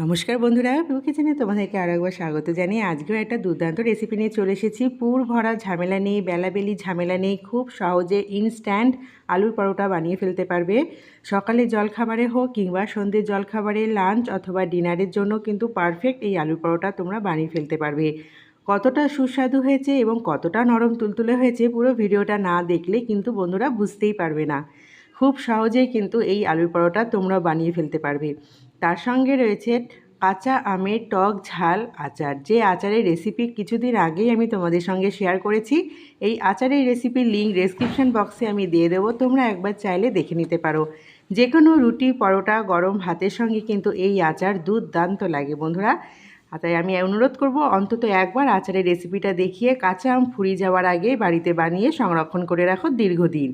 নমস্কার বন্ধুরা পিউ কিচেনে তোমাদেরকে আরও একবার স্বাগত জানিয়ে আজকেও একটা দুর্দান্ত রেসিপি নিয়ে চলে এসেছি। পুর ভরা ঝামেলা নেই, বেলাবেলি ঝামেলা নেই, খুব সহজে ইনস্ট্যান্ট আলুর পরোটা বানিয়ে ফেলতে পারবে। সকালে জলখাবারে হোক কিংবা সন্ধ্যের জলখাবারে লাঞ্চ অথবা ডিনারের জন্য কিন্তু পারফেক্ট এই আলুর পরোটা তোমরা বানিয়ে ফেলতে পারবে। কতটা সুস্বাদু হয়েছে এবং কতটা নরম তুলতুলে হয়েছে পুরো ভিডিওটা না দেখলে কিন্তু বন্ধুরা বুঝতেই পারবে না। খুব সহজেই কিন্তু এই আলুর পরোটা তোমরা বানিয়ে ফেলতে পারবে। তার সঙ্গে রয়েছে কাঁচা আমের টক ঝাল আচার। যে আচারের রেসিপি কিছুদিন আগেই আমি তোমাদের সঙ্গে শেয়ার করেছি, এই আচারের রেসিপির লিঙ্ক ডেসক্রিপশন বক্সে আমি দিয়ে দেবো। তোমরা একবার চাইলে দেখে নিতে পারো। যে কোনো রুটি, পরোটা, গরম ভাতের সঙ্গে কিন্তু এই আচার দুর্দান্ত লাগে বন্ধুরা। তাই আমি অনুরোধ করব, অন্তত একবার আচারের রেসিপিটা দেখিয়ে কাঁচা আম ফুরিয়ে যাওয়ার আগে বাড়িতে বানিয়ে সংরক্ষণ করে রাখো দীর্ঘদিন।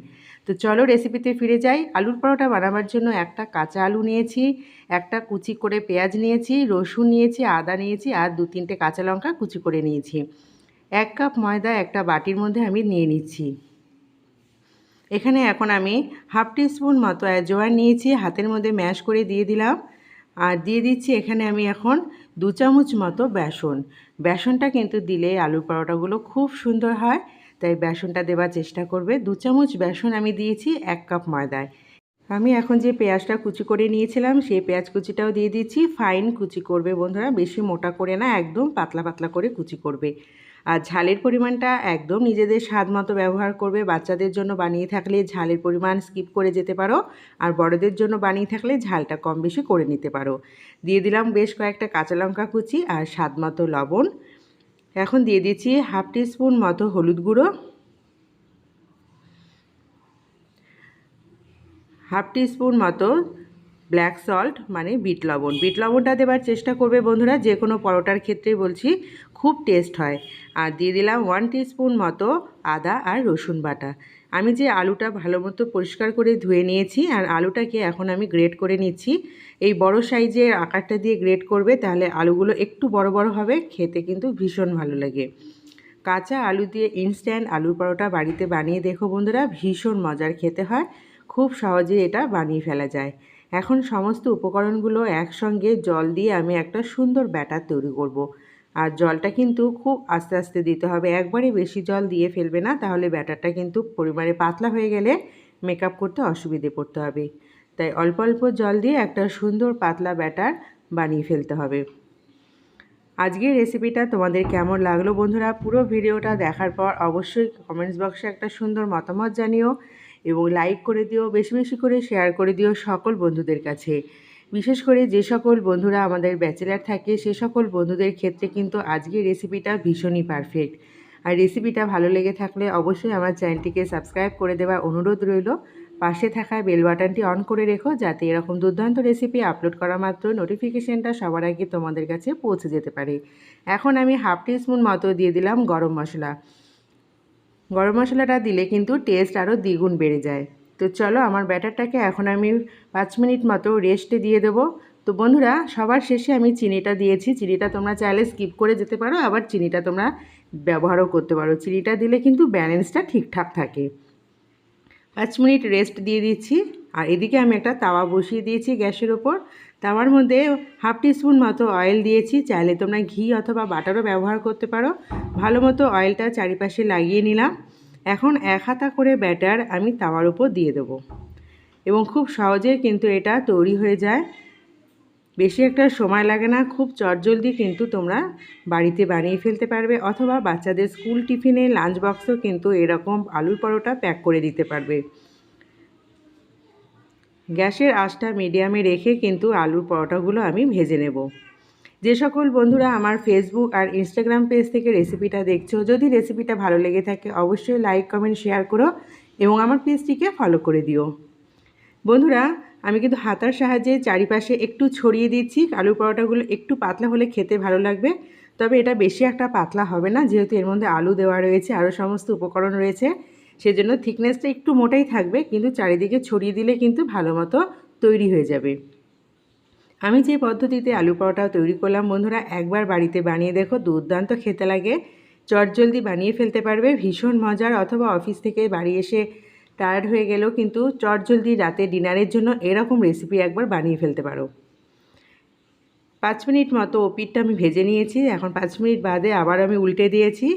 তো চলো রেসিপিতে ফিরে যাই। আলুর পরোটা বানাবার জন্য একটা কাঁচা আলু নিয়েছি, একটা কুচি করে পেঁয়াজ নিয়েছি, রসুন নিয়েছি, আদা নিয়েছি আর দু তিনটে কাঁচা লঙ্কা কুচি করে নিয়েছি। এক কাপ ময়দা একটা বাটির মধ্যে আমি নিয়ে নিচ্ছি। এখানে এখন আমি হাফ স্পুন মতো জোয়ার নিয়েছি, হাতের মধ্যে ম্যাশ করে দিয়ে দিলাম। আর দিয়ে দিচ্ছি এখানে আমি এখন দু চামচ মতো বেসন। বেসনটা কিন্তু দিলে আলুর পরোটাগুলো খুব সুন্দর হয়। তাই বেসনটা দেওয়ার চেষ্টা করবে। দু চামচ বেসন আমি দিয়েছি এক কাপ ময়দায়। আমি এখন যে পেঁয়াজটা কুচি করে নিয়েছিলাম, সেই পেঁয়াজ কুচিটাও দিয়ে দিচ্ছি। ফাইন কুচি করবে বন্ধুরা, বেশি মোটা করে না, একদম পাতলা পাতলা করে কুচি করবে। আর ঝালের পরিমাণটা একদম নিজেদের স্বাদ মতো ব্যবহার করবে। বাচ্চাদের জন্য বানিয়ে থাকলে ঝালের পরিমাণ স্কিপ করে যেতে পারো, আর বড়দের জন্য বানিয়ে থাকলে ঝালটা কম বেশি করে নিতে পারো। দিয়ে দিলাম বেশ কয়েকটা কাঁচা লঙ্কা কুচি আর স্বাদ মতো লবণ। এখন দিয়ে দিচ্ছি হাফ স্পুন মতো হলুদ গুঁড়ো, হাফ স্পুন মতো ব্ল্যাক সল্ট মানে বিট লবণ। বিট লবণটা দেবার চেষ্টা করবে বন্ধুরা, যে কোনো পরোটার ক্ষেত্রে বলছি, খুব টেস্ট হয়। আর দিয়ে দিলাম ওয়ান স্পুন মতো আদা আর রসুন বাটা। আমি যে আলুটা ভালো মতো পরিষ্কার করে ধুয়ে নিয়েছি আর আলুটাকে এখন আমি গ্রেড করে নিচ্ছি। এই বড় সাইজের আকারটা দিয়ে গ্রেড করবে তাহলে আলুগুলো একটু বড় বড় হবে, খেতে কিন্তু ভীষণ ভালো লাগে। কাঁচা আলু দিয়ে ইনস্ট্যান্ট আলুর পরোটা বাড়িতে বানিয়ে দেখো বন্ধুরা, ভীষণ মজার খেতে হয়। খুব সহজে এটা বানিয়ে ফেলা যায়। এখন সমস্ত উপকরণগুলো একসঙ্গে জল দিয়ে আমি একটা সুন্দর ব্যাটার তৈরি করব। আর জলটা কিন্তু খুব আস্তে আস্তে দিতে হবে। একবারে বেশি জল দিয়ে ফেলবে না, তাহলে ব্যাটারটা কিন্তু পরিমাণে পাতলা হয়ে গেলে মেকআপ করতে অসুবিধে পড়তে হবে। তাই অল্প অল্প জল দিয়ে একটা সুন্দর পাতলা ব্যাটার বানিয়ে ফেলতে হবে। আজকের রেসিপিটা তোমাদের কেমন লাগল বন্ধুরা? পুরো ভিডিওটা দেখার পর অবশ্যই কমেন্টস বক্সে একটা সুন্দর মতামত জানিও এবং লাইক করে দিও, বেশি বেশি করে শেয়ার করে দিও সকল বন্ধুদের কাছে। বিশেষ করে যে সকল বন্ধুরা আমাদের ব্যাচেলার থাকে, সে সকল বন্ধুদের ক্ষেত্রে কিন্তু আজকের রেসিপিটা ভীষণই পারফেক্ট আর রেসিপিটা ভালো লেগে থাকলে অবশ্যই আমার চ্যানেলটিকে সাবস্ক্রাইব করে দেওয়ার অনুরোধ রইল। পাশে থাকা বেল বাটনটি অন করে রেখো, যাতে এরকম দুর্দান্ত রেসিপি আপলোড করা মাত্র নোটিফিকেশানটা সবার আগে তোমাদের কাছে পৌঁছে যেতে পারে। এখন আমি হাফ টি স্পুন মতো দিয়ে দিলাম গরম মশলা। গরম মশলাটা দিলে কিন্তু টেস্ট আরও দ্বিগুণ বেড়ে যায়। তো চলো আমার ব্যাটারটাকে এখন আমি পাঁচ মিনিট মতো রেস্টে দিয়ে দেবো। তো বন্ধুরা, সবার শেষে আমি চিনিটা দিয়েছি। চিনিটা তোমরা চাইলে স্কিপ করে যেতে পারো, আবার চিনিটা তোমরা ব্যবহারও করতে পারো। চিনিটা দিলে কিন্তু ব্যালেন্সটা ঠিকঠাক থাকে। পাঁচ মিনিট রেস্ট দিয়ে দিচ্ছি। আর এদিকে আমি একটা তাওয়া বসিয়ে দিয়েছি গ্যাসের ওপর। তাওয়ার মধ্যে হাফ টিস্পুন মতো অয়েল দিয়েছি। চাইলে তোমরা ঘি অথবা বাটারও ব্যবহার করতে পারো। ভালো মতো অয়েলটা চারিপাশে লাগিয়ে নিলাম। এখন এক হাতা করে ব্যাটার আমি তাওয়ার উপর দিয়ে দেবো। এবং খুব সহজে কিন্তু এটা তৈরি হয়ে যায়। বেশি একটা সময় লাগে না, খুব চটজলদি কিন্তু তোমরা বাড়িতে বানিয়ে ফেলতে পারবে অথবা বাচ্চাদের স্কুল টিফিনে লাঞ্চ বক্সও কিন্তু এরকম আলুর পরোটা প্যাক করে দিতে পারবে। গ্যাসের আঁচটা মিডিয়ামে রেখে কিন্তু আলুর পরোটাগুলো আমি ভেজে নেব। যে সকল বন্ধুরা আমার ফেসবুক আর ইনস্টাগ্রাম পেজ থেকে রেসিপিটা দেখছ, যদি রেসিপিটা ভালো লেগে থাকে, অবশ্যই লাইক কমেন্ট শেয়ার করো এবং আমার পেজটিকে ফলো করে দিও। বন্ধুরা, আমি কিন্তু হাতার সাহায্যে চারিপাশে একটু ছড়িয়ে দিচ্ছি, আলু পরোটাগুলো একটু পাতলা হলে খেতে ভালো লাগবে, তবে এটা বেশি একটা পাতলা হবে না, যেহেতু এর মধ্যে আলু দেওয়া রয়েছে, আরও সমস্ত উপকরণ রয়েছে, সেজন্য থিকনেসটা একটু মোটাই থাকবে, কিন্তু চারিদিকে ছড়িয়ে দিলে কিন্তু ভালো মতো তৈরি হয়ে যাবে। আমি যে পদ্ধতিতে আলু পরোটা তৈরি করলাম, বন্ধুরা, একবার বাড়িতে বানিয়ে দেখো, দুর্দান্ত খেতে লাগে। চটজলদি বানিয়ে ফেলতে পারবে, ভীষণ মজার, অথবা অফিস থেকে বাড়ি এসে টায়ার্ড হয়ে গেলেও কিন্তু চটজলদি রাতে ডিনারের জন্য এরকম রেসিপি একবার বানিয়ে ফেলতে পারো। পাঁচ মিনিট মতো ওপিটটা আমি ভেজে নিয়েছি, এখন পাঁচ মিনিট বাদে আবার আমি উল্টে দিয়েছি।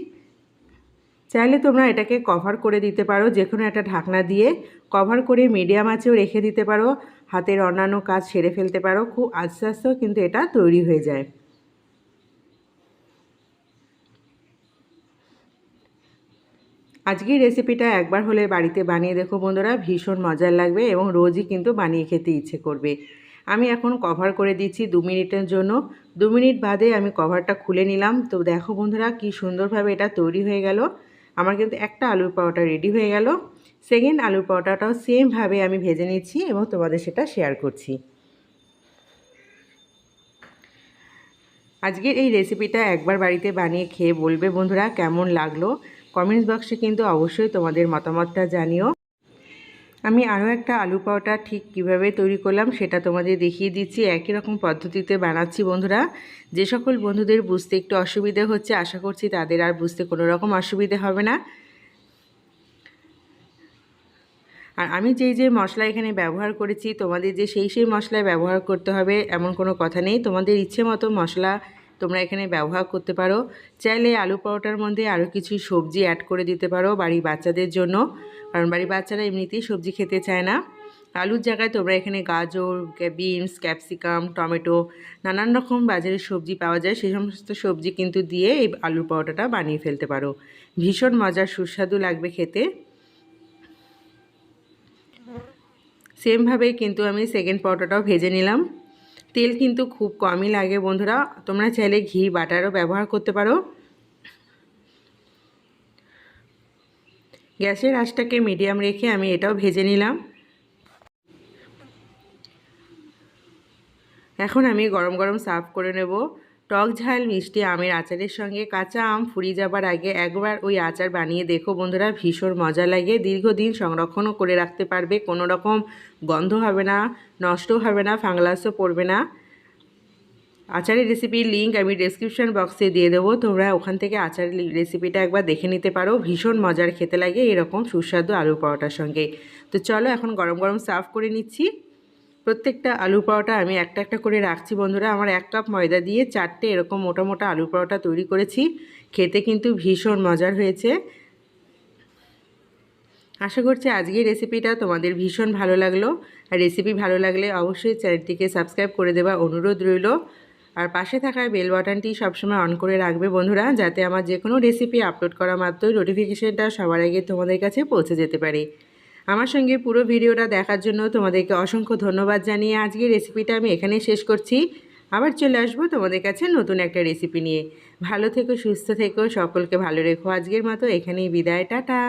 চাইলে তোমরা এটাকে কভার করে দিতে পারো যে কোনো একটা ঢাকনা দিয়ে কভার করে মিডিয়াম আঁচেও রেখে দিতে পারো, হাতের অন্যান্য কাজ সেরে ফেলতে পারো, খুব আস্তে আস্তেও কিন্তু এটা তৈরি হয়ে যায়। আজকের রেসিপিটা একবার হলে বাড়িতে বানিয়ে দেখো বন্ধুরা, ভীষণ মজার লাগবে এবং রোজই কিন্তু বানিয়ে খেতে ইচ্ছে করবে। আমি এখন কভার করে দিচ্ছি দু মিনিটের জন্য। দু মিনিট বাদে আমি কভারটা খুলে নিলাম। তো দেখো বন্ধুরা, কি সুন্দরভাবে এটা তৈরি হয়ে গেল। আমার কিন্তু একটা আলুর পরোটা রেডি হয়ে গেল। সেকেন্ড আলুর পরোটাটাও সেমভাবে আমি ভেজে নিচ্ছি এবং তোমাদের সেটা শেয়ার করছি। আজকের এই রেসিপিটা একবার বাড়িতে বানিয়ে খেয়ে বলবে বন্ধুরা কেমন লাগল? কমেন্টস বক্সে কিন্তু অবশ্যই তোমাদের মতামতটা জানিও। আমি আরও একটা আলু পাওয়াটা ঠিক কীভাবে তৈরি করলাম সেটা তোমাদের দেখিয়ে দিচ্ছি। একই রকম পদ্ধতিতে বানাচ্ছি বন্ধুরা। যে সকল বন্ধুদের বুঝতে একটু অসুবিধে হচ্ছে, আশা করছি তাদের আর বুঝতে কোনো রকম অসুবিধে হবে না। আর আমি যেই যে মশলা এখানে ব্যবহার করেছি, তোমাদের যে সেই সেই মশলায় ব্যবহার করতে হবে, এমন কোনো কথা নেই। তোমাদের ইচ্ছে মতো মশলা তোমরা এখানে ব্যবহার করতে পারো। চাইলে আলু পরোটার মধ্যে আরও কিছু সবজি অ্যাড করে দিতে পারো বাড়ির বাচ্চাদের জন্য। কারণ বাড়ির বাচ্চারা এমনিতেই সবজি খেতে চায় না। আলুর জায়গায় তোমরা এখানে গাজর বিনস, ক্যাপসিকাম, টমেটো নানান রকম বাজারে সবজি পাওয়া যায়। সেই সমস্ত সবজি কিন্তু দিয়ে এই আলুর পরোটাটা বানিয়ে ফেলতে পারো। ভীষণ মজার, সুস্বাদু লাগবে খেতে। সেমভাবেই কিন্তু আমি সেকেন্ড পরোটাটাও ভেজে নিলাম। তেল কিন্তু খুব কমই লাগে বন্ধুরা। তোমরা চাইলে ঘি, বাটারও ব্যবহার করতে পারো। গ্যাসের আঁচটাকে মিডিয়াম রেখে আমি এটাও ভেজে নিলাম। এখন আমি গরম গরম সার্ভ করে নেব। টক ঝাল, মিষ্টি আমের আচারের সঙ্গে কাঁচা আম ফুরিয়ে যাবার আগে একবার ওই আচার বানিয়ে দেখো বন্ধুরা, ভীষণ মজা লাগে। দীর্ঘদিন সংরক্ষণও করে রাখতে পারবে, কোনো রকম গন্ধ হবে না নষ্ট হবে না ফাংলাসও পড়বে না। আচারের রেসিপির লিঙ্ক আমি ডেসক্রিপশান বক্সে দিয়ে দেবো, তোমরা ওখান থেকে আচারের রেসিপিটা একবার দেখে নিতে পারো, ভীষণ মজার, খেতে লাগে এরকম সুস্বাদু আলু পরোটার সঙ্গে। তো চলো এখন গরম গরম সার্ভ করে নিচ্ছি। প্রত্যেকটা আলু পরোটা আমি একটা একটা করে রাখছি বন্ধুরা। আমার এক কাপ ময়দা দিয়ে চারটে এরকম মোটা মোটা আলু পরোটা তৈরি করেছি। খেতে কিন্তু ভীষণ মজার হয়েছে। আশা করছি আজকের রেসিপিটা তোমাদের ভীষণ ভালো লাগল। আর রেসিপি ভালো লাগলে অবশ্যই চ্যানেলটিকে সাবস্ক্রাইব করে দেওয়া অনুরোধ রইল। আর পাশে থাকা বেল বাটনটি সবসময় অন করে রাখবে বন্ধুরা, যাতে আমার যে কোনো রেসিপি আপলোড করা মাত্রই নোটিফিকেশানটা সবার আগে তোমাদের কাছে পৌঁছে যেতে পারে। আমার সঙ্গে পুরো ভিডিওটা দেখার জন্য তোমাদেরকে অসংখ্য ধন্যবাদ জানিয়ে আজকের রেসিপিটা আমি এখানেই শেষ করছি। আবার চলে আসব তোমাদের কাছে নতুন একটা রেসিপি নিয়ে। ভালো থেকো, সুস্থ থেকো, সকলকে ভালো রেখো আজকের মতো। এখানেই বিদায়, টাটা।